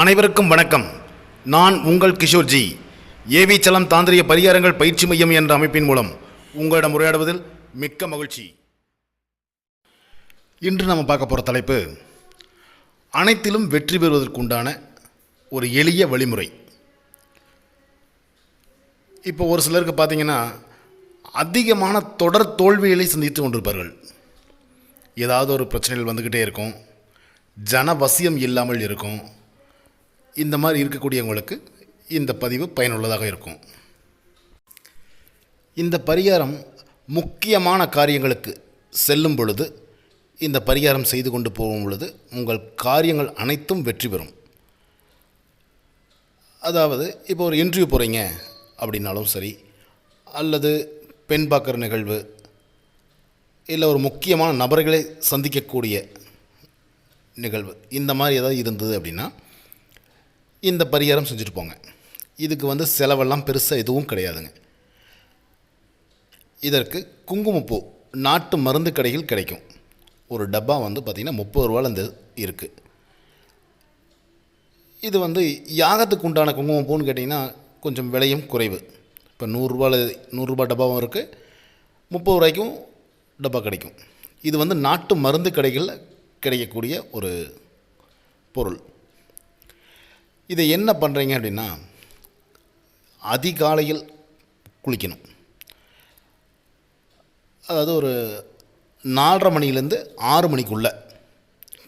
அனைவருக்கும் வணக்கம். நான் உங்கள் கிஷோர்ஜி ஏவி சலம் தாந்திரிய பரிகாரங்கள் பயிற்சி மையம் என்ற அமைப்பின் மூலம் உங்களிடம் உரையாடுவதில் மிக்க மகிழ்ச்சி. இன்று நம்ம பார்க்க போகிற தலைப்பு அனைத்திலும் வெற்றி பெறுவதற்குண்டான ஒரு எளிய வழிமுறை. இப்போ ஒரு சிலருக்கு பார்த்தீங்கன்னா அதிகமான தொடர் தோல்விகளை சந்தித்து கொண்டிருப்பார்கள். ஏதாவது ஒரு பிரச்சனைகள் வந்துக்கிட்டே இருக்கும். ஜனவசியம் இல்லாமல் இருக்கும். இந்த மாதிரி இருக்கக்கூடியவங்களுக்கு இந்த பதிவு பயனுள்ளதாக இருக்கும். இந்த பரிகாரம் முக்கியமான காரியங்களுக்கு செல்லும் பொழுது இந்த பரிகாரம் செய்து கொண்டு போகும் பொழுது உங்கள் காரியங்கள் அனைத்தும் வெற்றி பெறும். அதாவது இப்போ ஒரு இன்டர்வியூ போகிறீங்க அப்படின்னாலும் சரி அல்லது பெண் பார்க்குற நிகழ்வு இல்லை ஒரு முக்கியமான நபர்களை சந்திக்கக்கூடிய நிகழ்வு இந்த மாதிரி ஏதாவது இருந்தது அப்படின்னா இந்த பரிகாரம் செஞ்சுட்டு போங்க. இதுக்கு வந்து செலவெல்லாம் பெருசாக எதுவும் கிடையாதுங்க. இதற்கு குங்குமப்பூ நாட்டு மருந்து கடையில் கிடைக்கும். ஒரு டப்பா வந்து பார்த்திங்கன்னா முப்பது ரூபாலேருந்து இந்த இருக்குது இது வந்து யாகத்துக்கு உண்டான குங்குமப்பூன்னு கேட்டிங்கன்னா கொஞ்சம் விலையும் குறைவு. இப்போ நூறுரூவாவில் நூறுரூபா டப்பாவும் இருக்குது முப்பது ரூபாய்க்கும் டப்பா கிடைக்கும். இது வந்து நாட்டு மருந்து கடைகளில் கிடைக்கக்கூடிய ஒரு பொருள். இதை என்ன பண்ணுறீங்க அப்படின்னா அதிகாலையில் குளிக்கணும். அதாவது ஒரு நாலரை மணிலேருந்து ஆறு மணிக்குள்ளே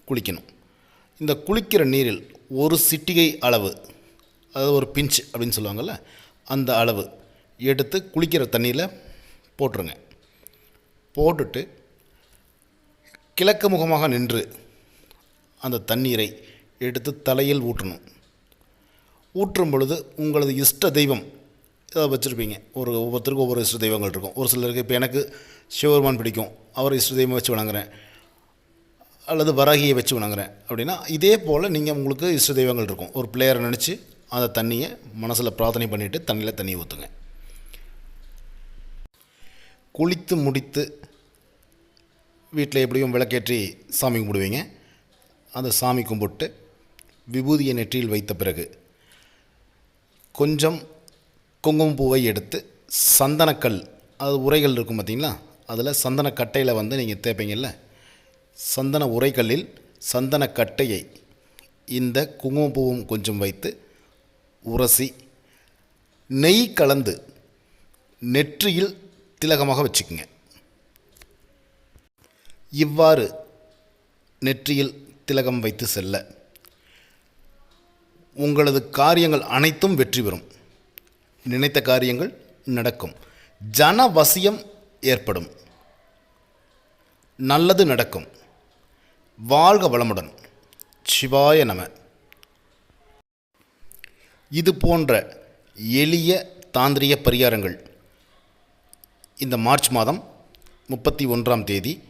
குளிக்கணும். இந்த குளிக்கிற நீரில் ஒரு சிட்டிகை அளவு அதாவது ஒரு பிஞ்ச் அப்படின்னு சொல்லுவாங்கள்ல அந்த அளவு எடுத்து குளிக்கிற தண்ணியில் போட்டுருங்க. போட்டுட்டு கிழக்கு முகமாக நின்று அந்த தண்ணீரை எடுத்து தலையில் ஊற்றணும். ஊற்றும் பொழுது உங்களது இஷ்ட தெய்வம் ஏதாவது வச்சுருப்பீங்க. ஒரு ஒவ்வொருத்தருக்கும் ஒவ்வொரு இஷ்ட தெய்வங்கள் இருக்கும். ஒரு சிலருக்கு இப்போ எனக்கு சிவபெருமான் பிடிக்கும். அவர் இஷ்ட தெய்வம் வச்சு வணங்குறேன். அல்லது வராகியை வச்சு வணங்குறேன். அப்படின்னா இதே போல் நீங்கள் உங்களுக்கு இஷ்ட தெய்வங்கள் இருக்கும். ஒரு பிளேயரை நினச்சி அந்த தண்ணியை மனசில் பிரார்த்தனை பண்ணிவிட்டு தண்ணியில் தண்ணி ஊற்றுங்க குளித்து முடித்து வீட்டில் எப்படியும் விளக்கேற்றி சாமி கும்பிடுவீங்க. அந்த சாமி கும்பிட்டு விபூதியை நெற்றியில் வைத்த பிறகு கொஞ்சம் குங்குமப்பூவை எடுத்து சந்தனக்கல் அது உரைகள் இருக்கும் பார்த்தீங்களா? அதில் சந்தனக்கட்டையில் வந்து நீங்கள் தேய்ப்பீங்கல்ல? சந்தன உரைகளில் சந்தனக்கட்டையை இந்த குங்குமப்பூவும் கொஞ்சம் வைத்து உரசி நெய் கலந்து நெற்றியில் திலகமாக வச்சுக்கோங்க. இவ்வாறு நெற்றியில் திலகம் வைத்து செல்ல உங்களது காரியங்கள் அனைத்தும் வெற்றி பெறும். நினைத்த காரியங்கள் நடக்கும். ஜனவசியம் ஏற்படும். நல்லது நடக்கும். வாழ்க வளமுடன். சிவாய நம. இது போன்ற எளிய தாந்திரிய பரிகாரங்கள் இந்த மார்ச் மாதம் முப்பத்தி ஒன்றாம் தேதி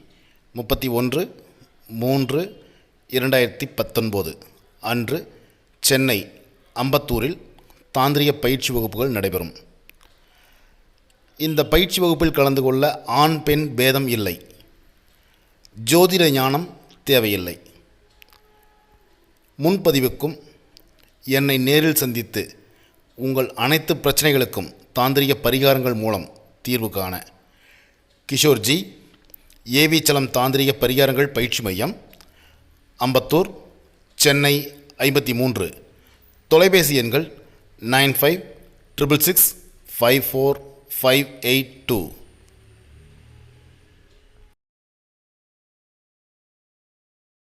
முப்பத்தி ஒன்று மூன்று இரண்டாயிரத்தி பத்தொன்பது அன்று சென்னை அம்பத்தூரில் தாந்திரிய பயிற்சி வகுப்புகள் நடைபெறும். இந்த பயிற்சி வகுப்பில் கலந்து கொள்ள ஆண் பெண் பேதம் இல்லை. ஜோதிட ஞானம் தேவையில்லை. முன்பதிவுக்கும் என்னை நேரில் சந்தித்து உங்கள் அனைத்து பிரச்சனைகளுக்கும் தாந்திரிக பரிகாரங்கள் மூலம் தீர்வு காண கிஷோர்ஜி ஏவி தாந்திரிக பரிகாரங்கள் பயிற்சி மையம் அம்பத்தூர் சென்னை ஐம்பத்தி மூன்று. தொலைபேசி எண்கள் nine five triple six five four five eight two.